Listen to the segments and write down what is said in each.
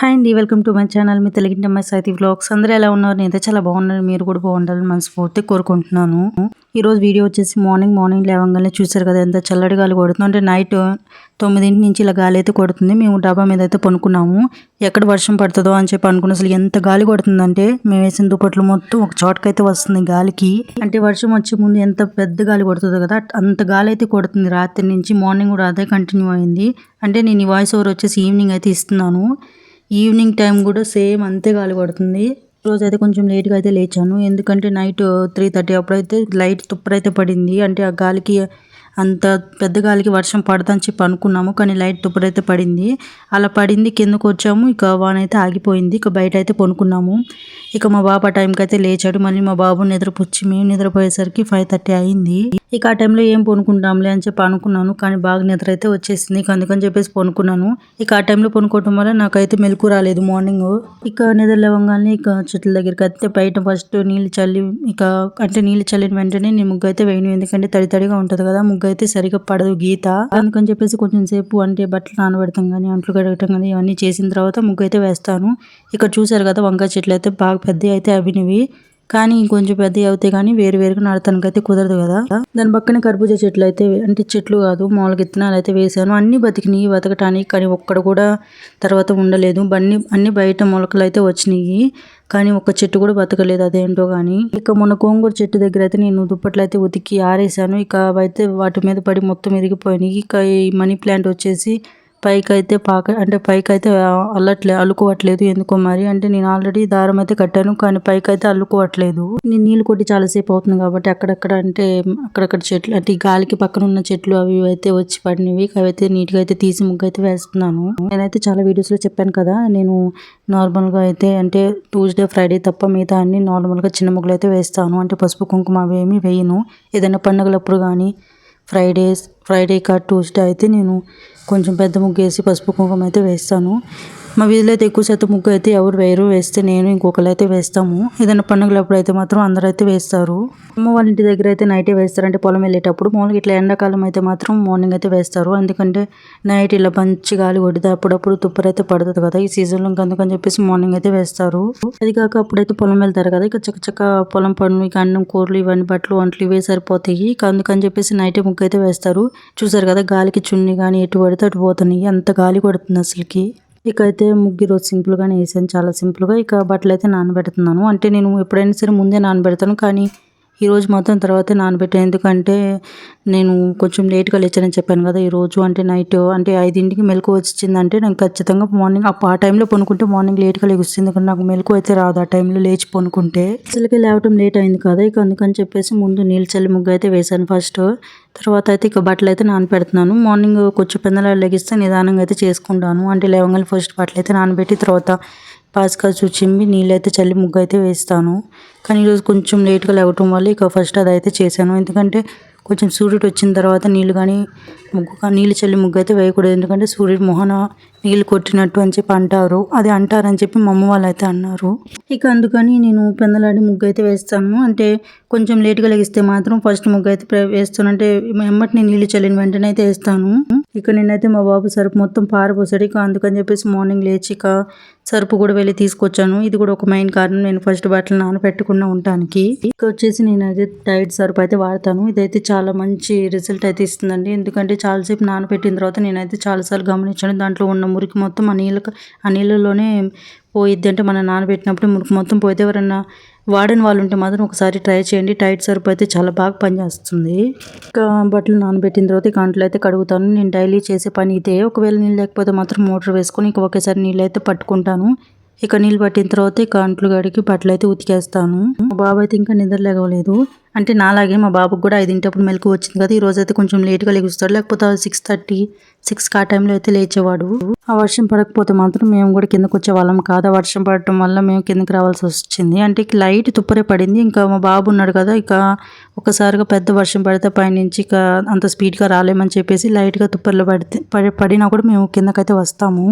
Hi అండి welcome to my channel. మీ తెలుగు అమ్మాయి సైతి వ్లాగ్స్. అందరూ ఎలా ఉన్నారు? నేనైతే చాలా బాగున్నాను. మీరు కూడా బాగుండాలని మనస్ఫూర్తి కోరుకుంటున్నాను. ఈ రోజు వీడియో వచ్చేసి మార్నింగ్ మార్నింగ్ లేవగానే చూసారు కదా ఎంత చల్లటి గాలి కొడుతుంది. అంటే నైట్ తొమ్మిదింటి నుంచి ఇలా గాలి అయితే కొడుతుంది. మేము డాబా మీద అయితే పనుకున్నాము. ఎక్కడ వర్షం పడుతుందో అని చెప్పి అనుకున్న అసలు ఎంత గాలి కొడుతుందంటే మేము వేసిన దుప్పట్లు మొత్తం ఒక చోటకైతే వస్తుంది గాలికి. అంటే వర్షం వచ్చే ముందు ఎంత పెద్ద గాలి కొడుతుందో కదా అంత గాలి అయితే కొడుతుంది. రాత్రి నుంచి మార్నింగ్ కూడా అదే కంటిన్యూ అయింది. అంటే నేను ఈ వాయిస్ ఓవర్ వచ్చేసి ఈవినింగ్ అయితే ఇస్తున్నాను. ఈవినింగ్ టైం కూడా సేమ్ అంతే గాలి పడుతుంది రోజు అయితే కొంచెం లేట్గా అయితే లేచాను. ఎందుకంటే నైట్ త్రీ థర్టీ అప్పుడైతే లైట్ తుప్పరైతే పడింది. అంటే ఆ గాలికి అంత పెద్ద గాలికి వర్షం పడదని చెప్పి అనుకున్నాము కానీ లైట్ తుప్పుడైతే పడింది. అలా పడింది కిందకు వచ్చాము ఇక వాన అయితే ఆగిపోయింది ఇక బయట అయితే పనుకున్నాము ఇక మా బాబు ఆ టైంకి అయితే లేచాడు మళ్ళీ మా బాబు నిద్రపుచ్చి మేము నిద్రపోయేసరికి ఫైవ్ థర్టీ అయింది. ఇక ఆ టైంలో ఏం పనుకుంటాంలే అని చెప్పి అనుకున్నాను కానీ బాగా నిద్ర అయితే వచ్చేసింది ఇక అందుకని చెప్పేసి పనుకున్నాను ఇక ఆ టైంలో పనుకోవటం వల్ల నాకైతే మెలకు రాలేదు మార్నింగ్ ఇక నిద్ర లేవగానే ఇక చెట్ల దగ్గరికి అయితే బయట ఫస్ట్ నీళ్ళు చల్లి ఇక అంటే నీళ్ళు చల్లిన వెంటనే నేను ముగ్గు అయితే వేయను ఎందుకంటే తడి తడిగా ఉంటది కదా ముగ్గు అయితే సరిగా పడదు గీత. అందుకని చెప్పేసి కొంచెం సేపు అంటే బట్టలు నానబెడతాం కానీ అంట్లు కడగటం కానీ ఇవన్నీ చేసిన తర్వాత ముగ్గు అయితే వేస్తాను. ఇక్కడ చూసారు కదా వంకాయ చెట్లు అయితే బాగా పెద్ద అయితే అవినవి. కానీ ఇంకొంచెం పెద్ద అవుతాయి కానీ వేరు వేరుగా నాడటానికి అయితే కుదరదు కదా. దాని పక్కన కర్బూజా చెట్లు అయితే అంటే చెట్లు కాదు మామూలుగా విత్తనాలు అయితే వేసాను. అన్ని బతికినాయి బతకటానికి కానీ ఒక్కడ కూడా తర్వాత ఉండలేదు. అన్ని అన్ని బయట మొలకలు అయితే వచ్చినాయి. కానీ ఒక చెట్టు కూడా బతకలేదు అదేంటో కానీ. ఇక మొన్న గోంగూర చెట్టు దగ్గర అయితే నేను దుప్పట్లు అయితే ఉతికి ఆరేసాను. ఇక అయితే వాటి మీద పడి మొత్తం ఇరిగిపోయినాయి. ఇక ఈ మనీ ప్లాంట్ వచ్చేసి పైకి అయితే పాక అంటే పైకి అయితే అల్లట్లే అల్లుకోవట్లేదు ఎందుకో మరి? అంటే నేను ఆల్రెడీ దారం అయితే కట్టాను కానీ పైకైతే అల్లుకోవట్లేదు. నేను నీళ్ళు కొట్టి చాలాసేపు అవుతుంది కాబట్టి అక్కడక్కడ అంటే అక్కడక్కడ చెట్లు అంటే ఈ గాలికి పక్కన ఉన్న చెట్లు అవి అయితే వచ్చి పడినవి. అవి అయితే నీట్గా అయితే తీసి ముగ్గు అయితే వేస్తున్నాను. నేనైతే చాలా వీడియోస్లో చెప్పాను కదా నేను నార్మల్గా అయితే అంటే ట్యూస్డే ఫ్రైడే తప్ప మిగతా అన్ని నార్మల్గా చిన్న ముగ్గులు అయితే వేస్తాను. అంటే పసుపు కుంకుమ అవి ఏమి వేయను. ఏదైనా పండుగలప్పుడు కానీ ఫ్రైడేస్ ఫ్రైడే కా ట్యూస్డే అయితే నేను కొంచెం పెద్ద ముగ్గు వేసి పసుపు కుంకుమ అయితే వేస్తాను. మా వీధిలో అయితే ఎక్కువ శాతం ముగ్గు అయితే ఎవరు వేరు వేస్తే నేను ఇంకొకరు అయితే వేస్తాము. ఏదైనా పండుగలప్పుడు అయితే మాత్రం అందరూ అయితే వేస్తారు. అమ్మ వాళ్ళ ఇంటి దగ్గర అయితే నైటే వేస్తారు అంటే పొలం వెళ్ళేటప్పుడు మామూలుగా ఇట్లా ఎండాకాలం అయితే మాత్రం మార్నింగ్ అయితే వేస్తారు. ఎందుకంటే నైట్ ఇలా మంచి గాలి కొడితే అప్పుడప్పుడు తుప్పర అయితే పడుతుంది కదా. ఈ సీజన్లో ఇంకా అందుకని చెప్పేసి మార్నింగ్ అయితే వేస్తారు. అది కాక అప్పుడైతే పొలం వెళ్తారు కదా. ఇక చక్క చక్క పొలం పనులు ఇక అన్నం కూరలు ఇవన్నీ బట్టలు వంటలు ఇవే సరిపోతాయి. ఇక అందుకని చెప్పేసి నైటే ముగ్గు అయితే వేస్తారు. చూసారు కదా గాలికి చున్ని కానీ ఎటు పడితే అటు పోతున్నాయి. అంత గాలి కొడుతుంది అసలుకి. ఇక అయితే ముగ్గు రోజు సింపుల్గానే వేసాను. చాలా సింపుల్గా ఇక బట్టలు అయితే నానబెడుతున్నాను. అంటే నేను ఎప్పుడైనా సరే ముందే నానబెడతాను కానీ ఈరోజు మాత్రం తర్వాతే నానబెట్టాను ఎందుకంటే నేను కొంచెం లేట్గా లేచానని చెప్పాను కదా ఈరోజు అంటే నైట్ అంటే ఐదింటికి మెలకు వచ్చిందంటే నాకు ఖచ్చితంగా మార్నింగ్ ఆ టైంలో పనుకుంటే మార్నింగ్ లేట్గా లేస్తుంది ఎందుకంటే నాకు మెలకు అయితే రాదు ఆ టైంలో లేచి పనుకుంటే. అసలుకి లేవటం లేట్ అయింది కదా ఇక అందుకని చెప్పేసి ముందు నీళ్ళు చల్లి ముగ్గు అయితే వేశాను ఫస్ట్. తర్వాత అయితే ఇక బట్టలు అయితే నానబెడుతున్నాను. మార్నింగ్ కొంచెం పెద్దల లెగిస్తే నిదానంగా అయితే చేసుకుంటాను. అంటే లేవగానే ఫస్ట్ బట్టలు అయితే నానబెట్టి తర్వాత పాస్కాచు చిమ్మి నీళ్ళైతే చల్లి ముగ్గు అయితే వేస్తాను. కానీ ఈరోజు కొంచెం లేట్గా లేవటం వల్ల ఇక ఫస్ట్ అది అయితే చేశాను. ఎందుకంటే కొంచెం సూర్యుడు వచ్చిన తర్వాత నీళ్ళు కానీ ముగ్గు నీళ్ళు చల్లి ముగ్గు అయితే వేయకూడదు. ఎందుకంటే సూర్యుడు మొహన నీళ్ళు కొట్టినట్టు అని చెప్పి అంటారు. అది అంటారని చెప్పి మా అమ్మ వాళ్ళు అయితే అన్నారు. ఇక అందుకని నేను పెందలాడి ముగ్గు అయితే వేస్తాను. అంటే కొంచెం లేట్గా లెగిస్తే మాత్రం ఫస్ట్ ముగ్గు అయితే వేస్తాను. అంటే ఎమ్మటిని నీళ్ళు చల్లిన వెంటనే అయితే వేస్తాను. ఇక నేనైతే మా బాబు సరుపు మొత్తం పారిపోసాడు ఇక అందుకని చెప్పేసి మార్నింగ్ లేచి ఇక సరుపు కూడా వెళ్ళి తీసుకొచ్చాను. ఇది కూడా ఒక మెయిన్ కారణం. నేను ఫస్ట్ బట్టలు నానబెట్టకుండా ఉండటానికి. ఇక వచ్చేసి నేను అయితే టైట్ సరుపు అయితే వాడతాను. ఇదైతే చాలా మంచి రిజల్ట్ అయితే ఇస్తుందండి. ఎందుకంటే చాలాసేపు నానబెట్టిన తర్వాత నేనైతే చాలాసార్లు గమనించాను. దాంట్లో ఉన్న మురికి మొత్తం ఆ నీళ్ళ ఆ నీళ్ళలోనే పోయిద్ది. అంటే మనం నానబెట్టినప్పుడు మురికి మొత్తం పోయితే ఎవరన్నా వాడని వాళ్ళు ఉంటే మాత్రం ఒకసారి ట్రై చేయండి. టైట్ సర్ప్ అయితే చాలా బాగా పనిచేస్తుంది. ఇంకా బట్టలు నానబెట్టిన తర్వాత ఇక అంట్లు అయితే కడుగుతాను. నేను డైలీ చేసే పని ఇదే. ఒకవేళ నీళ్ళు లేకపోతే మాత్రం మోటార్ వేసుకొని ఇంక ఒకేసారి నీళ్ళు అయితే పట్టుకుంటాను. ఇక నీళ్ళు పట్టిన తర్వాత ఇక అంట్లు గడికి బట్టలు అయితే ఉతికేస్తాను. మా బాబు అయితే ఇంకా నిద్ర లేవలేదు. అంటే నాలాగే మా బాబుకి కూడా ఐదింటప్పుడు మెలకు వచ్చింది కదా ఈ రోజు అయితే కొంచెం లేట్గా లెగుస్తాడు. లేకపోతే సిక్స్ థర్టీ సిక్స్ ఆ టైంలో అయితే లేచేవాడు. ఆ వర్షం పడకపోతే మాత్రం మేము కూడా కిందకు వచ్చేవాళ్ళం కాదు. ఆ వర్షం పడటం వల్ల మేము కిందకి రావాల్సి వచ్చింది. అంటే లైట్ తుప్పరే పడింది. ఇంకా మా బాబు ఉన్నాడు కదా ఇక ఒకసారిగా పెద్ద వర్షం పడితే పైనుంచి ఇక అంత స్పీడ్గా రాలేమని చెప్పేసి లైట్గా తుప్పర్లో పడితే పడినా కూడా మేము కిందకైతే వస్తాము.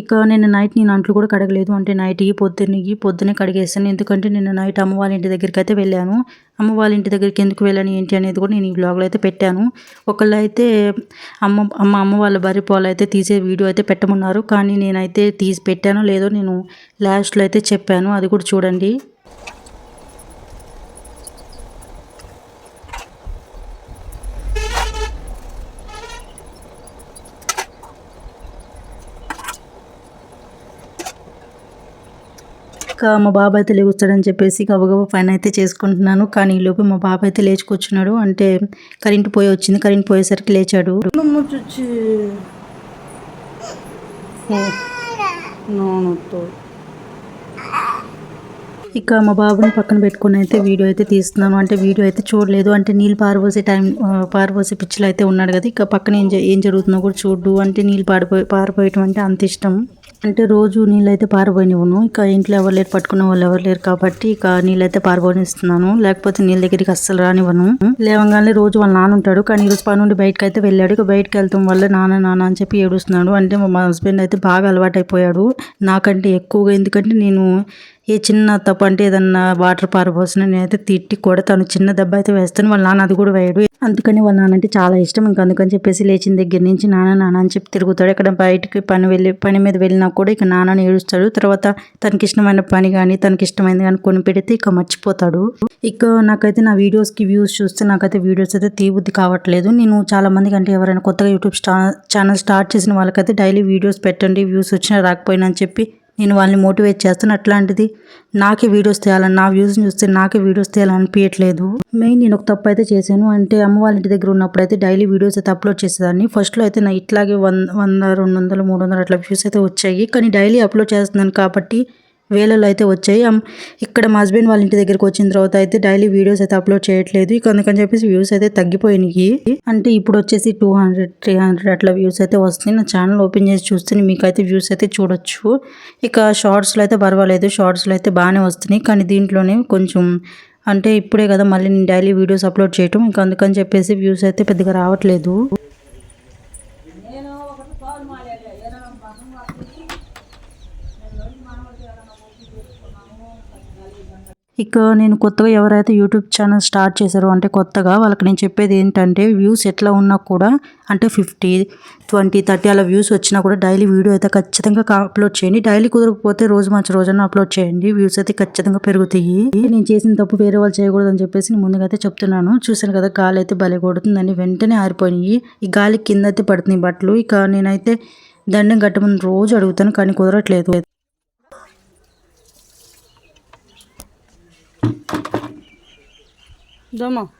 ఇక నేను నైట్ నేను అంట్లు కూడా కడగలేదు. అంటే నైట్కి పొద్దున్నకి పొద్దునే కడిగేస్తాను. ఎందుకంటే నేను నైట్ అమ్మ వాళ్ళ ఇంటి దగ్గరికి అయితే వెళ్ళాను. అమ్మ వాళ్ళ ఇంటి దగ్గరికి ఎందుకు వెళ్ళాను ఏంటి అనేది కూడా నేను ఈ బ్లాగ్లో అయితే పెట్టాను. ఒకళ్ళు అయితే అమ్మ అమ్మ అమ్మ వాళ్ళ బరి పాలు అయితే తీసే వీడియో అయితే పెట్టమన్నారు. కానీ నేనైతే తీసి పెట్టానో లేదో నేను లాస్ట్లో అయితే చెప్పాను. అది కూడా చూడండి. ఇంకా మా బాబు అయితే లేగుస్తాడని చెప్పేసి గబగబా పని అయితే చేసుకుంటున్నాను. కానీ ఈ లోపు మా బాబు అయితే లేచి కూర్చున్నాడు అంటే కరెంట్ పోయి వచ్చింది. కరెంట్ పోయేసరికి లేచాడు. ఇక మా బాబుని పక్కన పెట్టుకుని అయితే వీడియో అయితే తీస్తున్నాను. అంటే వీడియో అయితే చూడలేదు. అంటే నీళ్ళు పారబోసే టైం ఆ, పారబోసే పిచ్చిలో అయితే ఉన్నాడు కదా. ఇక పక్కన ఏం ఏం జరుగుతుందో కూడా చూడు. అంటే నీళ్ళు పారిపోయి పారిపోయటం అంటే అంత ఇష్టం. అంటే రోజు నీళ్ళు అయితే పారిపోయినవును ఇక ఇంట్లో ఎవరు లేరు పట్టుకున్న వాళ్ళు ఎవరు లేరు కాబట్టి ఇక నీళ్ళు అయితే పారిపోనిస్తున్నాను లేకపోతే నీళ్ళ దగ్గరికి అస్సలు రానివ్వను. లేవగానే రోజు వాళ్ళ నాన్న ఉంటాడు. కానీ ఈరోజు పని నుండి బయటకు అయితే వెళ్ళాడు. ఇక బయటకు వెళ్తాం వల్ల నాన్న నాన్న అని చెప్పి ఏడుస్తున్నాడు. అంటే మా హస్బెండ్ అయితే బాగా అలవాటైపోయాడు. నాకంటే ఎక్కువగా ఎందుకంటే నేను ఏ చిన్న తప్పు అంటే ఏదన్నా వాటర్ పారబోసిన నేనైతే తిట్టి కూడా తను చిన్న దెబ్బ అయితే వేస్తాను. వాళ్ళ నాన్న అది కూడా వేయడు. అందుకని వాళ్ళ నాన్న అంటే చాలా ఇష్టం. ఇంకా అందుకని చెప్పేసి లేచిన దగ్గర నుంచి నాన్న నాన్న అని చెప్పి తిరుగుతాడు. ఇక్కడ బయటికి పని వెళ్ళి పని మీద వెళ్ళినా కూడా ఇక నాన్నని ఏడుస్తాడు. తర్వాత తనకి ఇష్టమైన పని కానీ తనకి ఇష్టమైనది కానీ కొని పెడితే ఇక మర్చిపోతాడు. ఇక నాకైతే నా వీడియోస్కి వ్యూస్ చూస్తే నాకైతే వీడియోస్ అయితే తీబుద్ధి కావట్లేదు. నేను చాలా మంది అంటే ఎవరైనా కొత్తగా యూట్యూబ్ స్టా ఛానల్ స్టార్ట్ చేసిన వాళ్ళకైతే డైలీ వీడియోస్ పెట్టండి. వ్యూస్ వచ్చినా రాకపోయినా అని చెప్పి నేను వాళ్ళని మోటివేట్ చేస్తాను. అట్లాంటిది నాకే వీడియోస్ తీయాలని నా వ్యూస్ని చూస్తే నాకే వీడియోస్ తీయాలని అనిపించట్లేదు మెయిన్ నేను ఒక తప్పు అయితే చేశాను. అంటే అమ్మ వాళ్ళ ఇంటి దగ్గర ఉన్నప్పుడు అయితే డైలీ వీడియోస్ అయితే అప్లోడ్ చేసేదాన్ని. ఫస్ట్లో అయితే నా ఇట్లాగే వంద వంద రెండు వందలు మూడు వందలు అట్లా వ్యూస్ అయితే వచ్చాయి. కానీ డైలీ అప్లోడ్ చేస్తున్నాను కాబట్టి వేలలో అయితే వచ్చాయి. ఇక్కడ మా హస్బెండ్ వాళ్ళ ఇంటి దగ్గరికి వచ్చిన తర్వాత అయితే డైలీ వీడియోస్ అయితే అప్లోడ్ చేయట్లేదు. ఇక అందుకని చెప్పేసి వ్యూస్ అయితే తగ్గిపోయినాయి. అంటే ఇప్పుడు వచ్చేసి టూ హండ్రెడ్ త్రీ హండ్రెడ్ అట్లా వ్యూస్ అయితే వస్తున్నాయి. నా ఛానల్ ఓపెన్ చేసి చూస్తే మీకైతే వ్యూస్ అయితే చూడొచ్చు. ఇక షార్ట్స్లో అయితే పర్వాలేదు. షార్ట్స్లో అయితే బాగానే వస్తున్నాయి. కానీ దీంట్లోనే కొంచెం అంటే ఇప్పుడే కదా మళ్ళీ నేను డైలీ వీడియోస్ అప్లోడ్ చేయటం. ఇంకా అందుకని చెప్పేసి వ్యూస్ అయితే పెద్దగా రావట్లేదు. ఇక నేను కొత్తగా ఎవరైతే యూట్యూబ్ ఛానల్ స్టార్ట్ చేశారో అంటే కొత్తగా వాళ్ళకి నేను చెప్పేది ఏంటంటే వ్యూస్ ఎట్లా ఉన్నా కూడా అంటే ఫిఫ్టీ ట్వంటీ థర్టీ అలా వ్యూస్ వచ్చినా కూడా డైలీ వీడియో అయితే ఖచ్చితంగా అప్లోడ్ చేయండి. డైలీ కుదరకపోతే రోజు మంచి రోజున అప్లోడ్ చేయండి. వ్యూస్ అయితే ఖచ్చితంగా పెరుగుతాయి. నేను చేసిన తప్పు వేరే వాళ్ళు చేయకూడదు అని చెప్పేసి నేను ముందుగా అయితే చెప్తున్నాను. చూసాను కదా గాలి అయితే భలే కొడుతుందని వెంటనే ఆరిపోయినాయి. ఈ గాలి కింద అయితే పడుతున్నాయి బట్టలు. ఇక నేనైతే దండం కట్టమని రోజు అడుగుతాను కానీ కుదరట్లేదు. 你知道吗？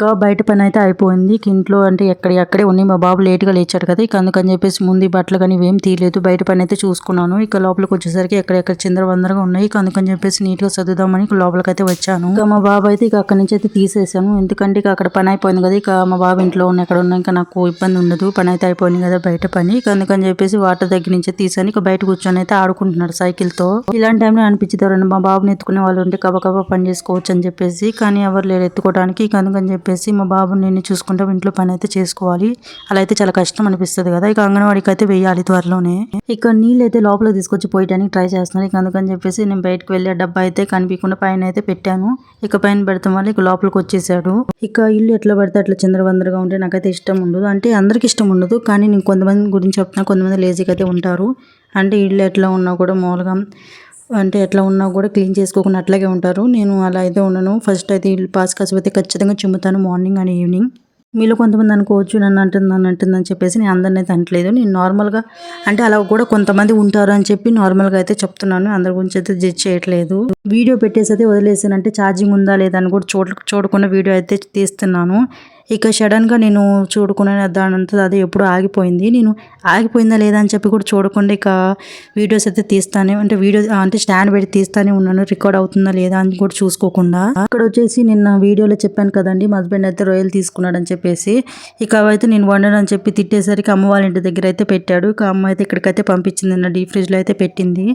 ఇంకా బయట పని అయితే అయిపోయింది. ఇంట్లో అంటే ఎక్కడ ఎక్కడే ఉన్నాయి మా బాబు లేట్గా లేచాడు కదా ఇక అందుకని చెప్పేసి ముందు బట్టలు కానీ ఇవేం తీయలేదు. బయట పని అయితే చూసుకున్నాను. ఇక లోపలికి వచ్చేసరికి ఎక్కడెక్కడ చిందరవందరగా ఉన్నాయి. ఇక అందుకని చెప్పేసి నీట్గా చదువుదామని ఇక లోపలికి అయితే వచ్చాను. ఇక మా బాబు అయితే ఇక అక్కడి నుంచి అయితే తీసేసాను. ఎందుకంటే ఇక అక్కడ పని అయిపోయింది కదా ఇక మా బాబు ఇంట్లో ఉన్న ఎక్కడ ఉన్నా ఇంకా నాకు ఇబ్బంది ఉండదు. పని అయితే అయిపోయింది కదా బయట పని. ఇక అందుకని చెప్పేసి వాటర్ దగ్గర నుంచి తీసాను. ఇక బయట కూర్చొని అయితే ఆడుకుంటున్నాడు సైకిల్తో. ఇలాంటి టైంలో అనిపించేది ఎవరైనా మా బాబుని ఎత్తుకునే వాళ్ళు ఉంటే కబకబా పని చేసుకోవచ్చు అని చెప్పేసి కానీ ఎవరు లేరు ఎత్తుకోవడానికి ఇక అందుకని చెప్పేసి మా బాబుని నేను చూసుకుంటా ఇంట్లో పని అయితే చేసుకోవాలి. అలా అయితే చాలా కష్టం అనిపిస్తుంది కదా. ఇక అంగన్వాడికి అయితే వెయ్యాలి త్వరలోనే. ఇక నీళ్ళు అయితే లోపల తీసుకొచ్చి పోయడానికి ట్రై చేస్తున్నాను ఇక అందుకని చెప్పేసి నేను బయటకు వెళ్ళి డబ్బా అయితే కనిపించకుండా పైన అయితే పెట్టాను. ఇక పైన పెడతాం వల్ల ఇక లోపలికి వచ్చేసాడు. ఇక ఇల్లు ఎట్లా పడితే అట్లా చంద్రవందరగా ఉంటే నాకైతే ఇష్టం ఉండదు. అంటే అందరికి ఇష్టం ఉండదు. కానీ నేను కొంతమంది గురించి చెప్తున్నా కొంతమంది లేజీగా అయితే ఉంటారు. అంటే ఇల్లు ఎట్లా ఉన్నా కూడా మామూలుగా అంటే ఎట్లా ఉన్నా కూడా క్లీన్ చేసుకోకుండా అట్లాగే ఉంటారు. నేను అలా అయితే ఉండను. ఫస్ట్ అయితే ఇల్లు పాస్ కాసేపు ఖచ్చితంగా చిమ్ముతాను మార్నింగ్ అండ్ ఈవినింగ్ మీలో కొంతమంది అనుకోవచ్చు నన్ను అంటుంది నన్ను అంటుందని చెప్పేసి నేను అందరిని అయితే అంటలేదు నేను నార్మల్గా అంటే అలా కూడా కొంతమంది ఉంటారు అని చెప్పి నార్మల్గా అయితే చెప్తున్నాను. అందరి గురించి అయితే జడ్జ్ చేయట్లేదు. వీడియో పెట్టేసి అయితే వదిలేసాను. అంటే ఛార్జింగ్ ఉందా లేదా అని కూడా చూడ చూడకుండా వీడియో అయితే తీస్తున్నాను. ఇక సడన్గా నేను చూడకుండా దానంతా అది ఎప్పుడు ఆగిపోయింది. నేను ఆగిపోయిందా లేదా అని చెప్పి కూడా చూడకుండా ఇక వీడియోస్ అయితే తీస్తానే అంటే వీడియో అంటే స్టాండ్ పెట్టి తీస్తానే ఉన్నాను. రికార్డ్ అవుతుందా లేదా అని కూడా చూసుకోకుండా. అక్కడ వచ్చేసి నిన్న వీడియోలో చెప్పాను కదండి మా హస్బెండ్ అయితే రొయ్యలు తీసుకున్నాడని చెప్పేసి ఇక అవైతే నేను వండను అని చెప్పి తిట్టేసరికి అమ్మ వాళ్ళ ఇంటి దగ్గర అయితే పెట్టాడు. ఇక అమ్మ అయితే ఇక్కడికైతే పంపించింది నిన్న డీప్ ఫ్రిడ్జ్లో అయితే పెట్టింది.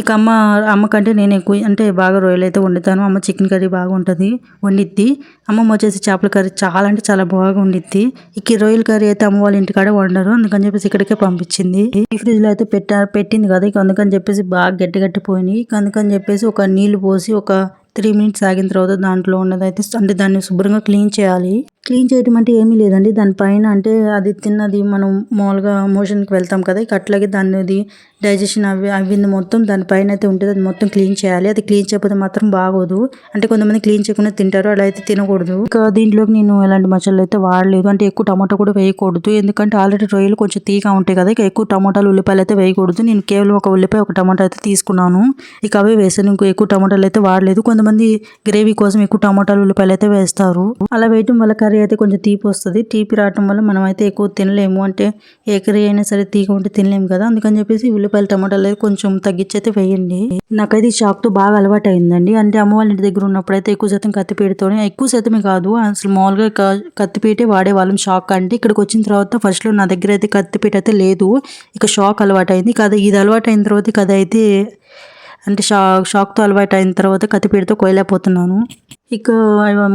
ఇక అమ్మ అమ్మ కంటే నేను ఎక్కువ అంటే బాగా రొయ్యలు అయితే వండుతాను. అమ్మ చికెన్ కర్రీ బాగా ఉంటుంది వండిద్ది. అమ్మమ్మ వచ్చేసి చేపల కర్రీ చాలా అంటే చాలా బాగా వండిద్ది. ఇక రొయ్యల కర్రీ అయితే అమ్మ వాళ్ళ ఇంటికాడ వండరు. అందుకని చెప్పేసి ఇక్కడికే పంపించింది. ఈ ఫ్రిడ్జ్లో అయితే పెట్టా పెట్టింది కదా ఇక అందుకని చెప్పేసి బాగా గట్టి గట్టి పోయినాయి. ఇక అందుకని చెప్పేసి ఒక నీళ్ళు పోసి ఒక త్రీ మినిట్స్ ఆగిన తర్వాత దాంట్లో ఉన్నది అయితే అంటే దాన్ని శుభ్రంగా క్లీన్ చేయాలి. క్లీన్ చేయడం అంటే ఏమీ లేదండి. దానిపైన అంటే అది తిన్నది మనం మామూలుగా మోషన్కి వెళ్తాం కదా ఇక అట్లాగే దానిది డైజెషన్ అవి అవింది మొత్తం దానిపైన అయితే ఉంటుంది అది మొత్తం క్లీన్ చేయాలి. అది క్లీన్ చేయకపోతే మాత్రం బాగోదు. అంటే కొంతమంది క్లీన్ చేయకుండా తింటారు అలా అయితే తినకూడదు. ఇక దీంట్లోకి నేను ఎలాంటి మసాలాలు అయితే వాడలేదు. అంటే ఎక్కువ టమాటా కూడా వేయకూడదు. ఎందుకంటే ఆల్రెడీ రొయ్యలు కొంచెం తీగా ఉంటాయి కదా ఇక ఎక్కువ టమాటాలు ఉల్లిపాయలు అయితే వేయకూడదు. నేను కేవలం ఒక ఉల్లిపాయ ఒక టమాటా అయితే తీసుకున్నాను. ఇక అవే వేసాను. ఇంకో ఎక్కువ టమాటాలు అయితే వాడలేదు. కొంతమంది గ్రేవీ కోసం ఎక్కువ టమాటాలు ఉల్లిపాయలు అయితే వేస్తారు. అలా వేయటం వల్ల కర్రీ అయితే కొంచెం తీపి వస్తుంది. తీపి రావటం వల్ల మనం అయితే ఎక్కువ తినలేము. అంటే ఏ కర్రీ అయినా సరే తీగ ఉంటే తినలేము కదా. అందుకని చెప్పేసి ఉల్లిపాయలు టమాటాలు అయితే కొంచెం తగ్గించి అయితే వేయండి. నాకైతే ఈ షాక్తో బాగా అలవాటు అయిందండి అంటే అమ్మ వాళ్ళ ఇంటి దగ్గర ఉన్నప్పుడు అయితే ఎక్కువ శాతం కత్తిపీటతోనే ఎక్కువ శాతమే కాదు అసలు మామూలుగా కత్తిపీటే వాడేవాళ్ళం షాక్ అంటే ఇక్కడికి వచ్చిన తర్వాత ఫస్ట్లో నా దగ్గర అయితే కత్తిపీట అయితే లేదు. ఇక షాక్ అలవాటు అయింది కదా ఇది అలవాటు అయిన తర్వాత కదా అయితే అంటే షా షాక్తో అలవాటు అయిన తర్వాత కత్తిపీటతో కోయలేకపోతున్నాను ఇక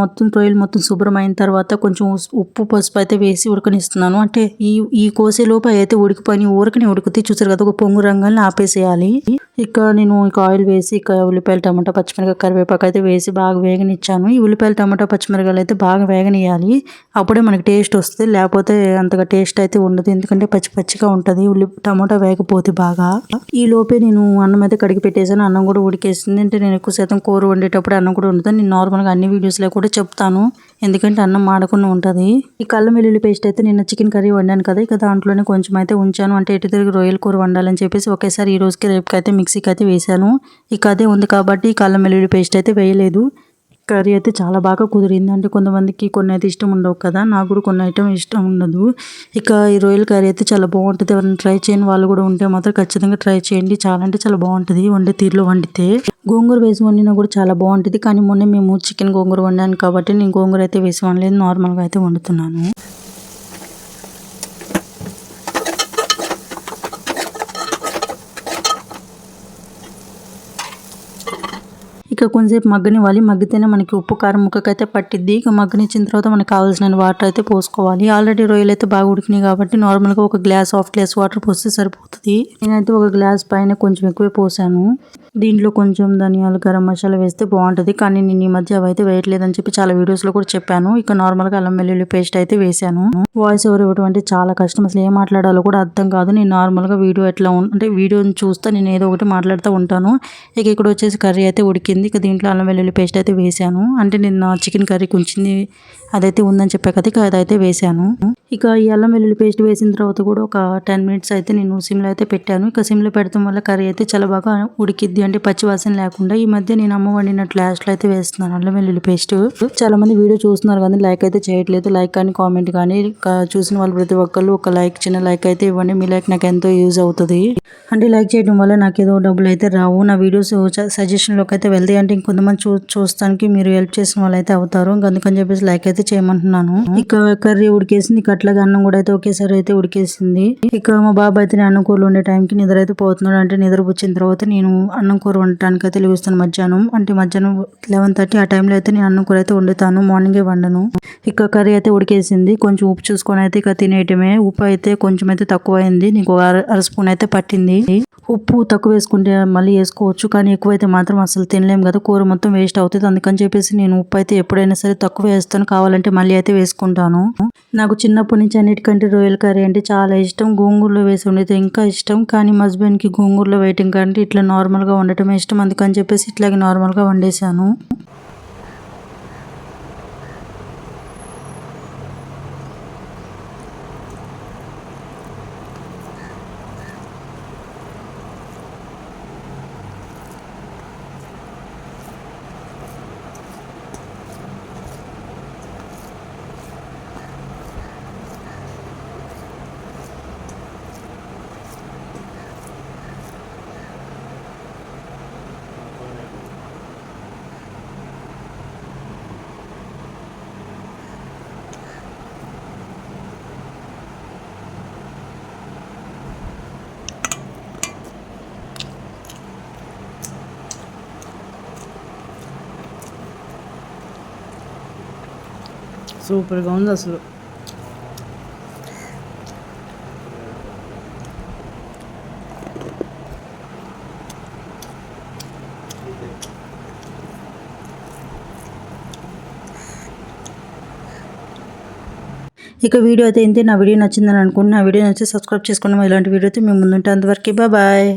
మొత్తం రొయ్యలు మొత్తం శుభ్రమైన తర్వాత కొంచెం ఉప్పు పసుపు అయితే వేసి ఉడకనిస్తున్నాను. అంటే ఈ ఈ కోసే లోపు అయితే ఉడికిపోయి ఊరకని ఉడికితే చూసారు కదా ఒక పొంగు రంగాన్ని ఆపేసేయాలి. ఇక నేను ఇక ఆయిల్ వేసి ఇక ఉల్లిపాయలు టమాటా పచ్చిమిరపకాయ కరివేపాకు అయితే వేసి బాగా వేగనిచ్చాను. ఈ ఉల్లిపాయలు టమాటా పచ్చిమిరపకాయలు అయితే బాగా వేగనియాలి అప్పుడే మనకి టేస్ట్ వస్తుంది. లేకపోతే అంతగా టేస్ట్ అయితే ఉండదు. ఎందుకంటే పచ్చి పచ్చిగా ఉంటుంది. ఉల్లి టమాటా వేగపోతే బాగా. ఈ లోపే నేను అన్నం అయితే కడిగి పెట్టేసాను అన్నం కూడా ఉడికేసింది. అంటే నేను ఎక్కువ శాతం కూర వండేటప్పుడు అన్నం కూడా వండుతాను. నేను నార్మల్గా అన్ని వీడియోస్లో కూడా చెప్తాను. ఎందుకంటే అన్నం మాడకుండా ఉంటుంది. ఈ కళ్ళ వెల్లుల్లి పేస్ట్ అయితే నిన్న చికెన్ కర్రీ వండాను కదా ఇక దాంట్లోనే కొంచెం అయితే ఉంచాను. అంటే ఎటు తిరిగి రొయ్యల కూర వండాలని చెప్పేసి ఒకేసారి ఈ రోజుకి రేపుకి అయితే మిక్సీకి అయితే వేసాను ఇక అదే ఉంది కాబట్టి ఈ కళ్ళ వెల్లుల్లి పేస్ట్ అయితే వేయలేదు. కర్రీ అయితే చాలా బాగా కుదిరింది. అంటే కొంతమందికి కొన్ని అయితే ఇష్టం ఉండవు కదా. నాకు కూడా కొన్ని ఐటమ్ ఇష్టం ఉండదు. ఇక ఈ రొయ్యల కర్రీ అయితే చాలా బాగుంటుంది. ఎవరైనా ట్రై చేయని వాళ్ళు కూడా ఉంటే మాత్రం ఖచ్చితంగా ట్రై చేయండి. చాలా అంటే చాలా బాగుంటుంది. వండే తీరులో వండితే గోంగూర వేసి వండినా కూడా చాలా బాగుంటుంది. కానీ మొన్న మేము చికెన్ గోంగూర వండాను కాబట్టి నేను గోంగూర అయితే వేసి వండలేదు. నార్మల్గా అయితే వండుతున్నాను. ఇక కొంచెంసేపు మగ్గనివ్వాలి మగ్గితేనే మనకి ఉప్పు కారం ముక్కకైతే పట్టిద్ది. ఇక మగ్గనిచ్చిన తర్వాత మనకు కావాల్సిన వాటర్ అయితే పోసుకోవాలి. ఆల్రెడీ రొయ్యలు అయితే బాగా ఉడికినాయి కాబట్టి నార్మల్గా ఒక గ్లాస్ హాఫ్ గ్లాస్ వాటర్ పోస్తే సరిపోతుంది. నేనైతే ఒక గ్లాస్ పైన కొంచెం ఎక్కువే పోసాను. దీంట్లో కొంచెం ధనియాలు గరం మసాలా వేస్తే బాగుంటుంది. కానీ నేను ఈ మధ్య అవైతే వేయట్లేదని చెప్పి చాలా వీడియోస్లో కూడా చెప్పాను. ఇక నార్మల్గా అల్లం వెల్లుల్లి పేస్ట్ అయితే వేసాను వాయిస్ ఓవర్ ఇవ్వడం అంటే చాలా కష్టం. అసలు ఏం మాట్లాడాలో కూడా అర్థం కాదు. నేను నార్మల్గా వీడియో ఎట్లా అంటే వీడియోని చూస్తే నేను ఏదో ఒకటి మాట్లాడుతూ ఉంటాను. ఇక ఇక్కడ వచ్చేసి కర్రీ అయితే ఉడికింది. ఇక దీంట్లో అల్లం వెల్లుల్లి పేస్ట్ అయితే వేసాను అంటే నేను చికెన్ కర్రీ ఉంచింది అదైతే ఉందని చెప్పా కదా ఇక అదైతే వేసాను ఇక ఈ అల్లం వెల్లుల్లి పేస్ట్ వేసిన తర్వాత కూడా ఒక టెన్ మినిట్స్ అయితే నేను సిమ్లో అయితే పెట్టాను. ఇక సిమ్లో పెడతాం వల్ల కర్రీ అయితే చాలా బాగా ఉడికిద్ది అంటే పచ్చి వాసన లేకుండా ఈ మధ్య నేను అమ్మ వండినట్లు లాస్ట్లో అయితే వేస్తున్నాను. అల్లం వెల్లుల్లి పేస్ట్. చాలా మంది వీడియో చూస్తున్నారు కానీ లైక్ అయితే చేయట్లేదు. లైక్ కానీ కామెంట్ కానీ చూసిన వాళ్ళు ప్రతి ఒక్కళ్ళు ఒక లైక్ చిన్న లైక్ అయితే ఇవ్వండి. మీ లైక్ నాకు ఎంతో యూజ్ అవుతుంది. అంటే లైక్ చేయడం వల్ల నాకు ఏదో డబ్బులు అయితే రావు. నా వీడియోస్ సజెషన్లోకి అయితే వెళ్తాయి. అంటే ఇంకొంతమంది చూ చూస్తానికి మీరు హెల్ప్ చేసిన వాళ్ళు అయితే అవుతారు. అందుకని చెప్పేసి లైక్ అయితే చేయమంటున్నాను. ఇక కర్రీ ఉడికేసింది. ఇక అట్లాగే అన్నం కూడా అయితే ఒకేసారి అయితే ఉడికేసింది. ఇక మా బాబు అయితే నేను అన్నం కూరలు ఉండే టైంకి నిద్ర అయితే పోతున్నాడు. అంటే నిద్ర వచ్చిన తర్వాత నేను అన్నం కూర వండటానికి అయితే లేస్తాను మధ్యాహ్నం. అంటే మధ్యాహ్నం లెవెన్ థర్టీ ఆ టైంలో అయితే నేను అన్నం కూర అయితే వండుతాను. మార్నింగే వండను. ఇక కర్రీ అయితే ఉడికేసింది. కొంచెం ఉప్పు చూసుకొని అయితే ఇక తినేయటమే. ఉప్పు అయితే కొంచెం అయితే తక్కువ అయింది నీకు అర స్పూన్ అయితే పట్టింది. ఉప్పు తక్కువ వేసుకుంటే మళ్ళీ వేసుకోవచ్చు. కానీ ఎక్కువైతే మాత్రం అసలు తినలేము కదా. కూర మొత్తం వేస్ట్ అవుతుంది. అందుకని చెప్పేసి నేను ఉప్పు అయితే ఎప్పుడైనా సరే తక్కువ వేస్తాను. కావాలంటే మళ్ళీ అయితే వేసుకుంటాను. నాకు చిన్నప్పటి నుంచి అన్నిటికంటే రొయ్యల కర్రీ అంటే చాలా ఇష్టం. గోంగూరలో వేసి ఉండేది ఇంకా ఇష్టం. కానీ మా హస్బెండ్కి గోంగూరలో వేయటం కంటే ఇట్లా నార్మల్గా ఉండటమే ఇష్టం. అందుకని చెప్పేసి ఇట్లాగే నార్మల్గా వండేసాను సూపర్గా ఉంది అసలు ఇక వీడియో అయితే ఇంతే. నా వీడియో నచ్చిందని అనుకుంటున్నా. నా వీడియో నచ్చి సబ్స్క్రైబ్ చేసుకున్నాము ఇలాంటి వీడియో అయితే మేము ముందుంటే అంతవరకు. బాయ్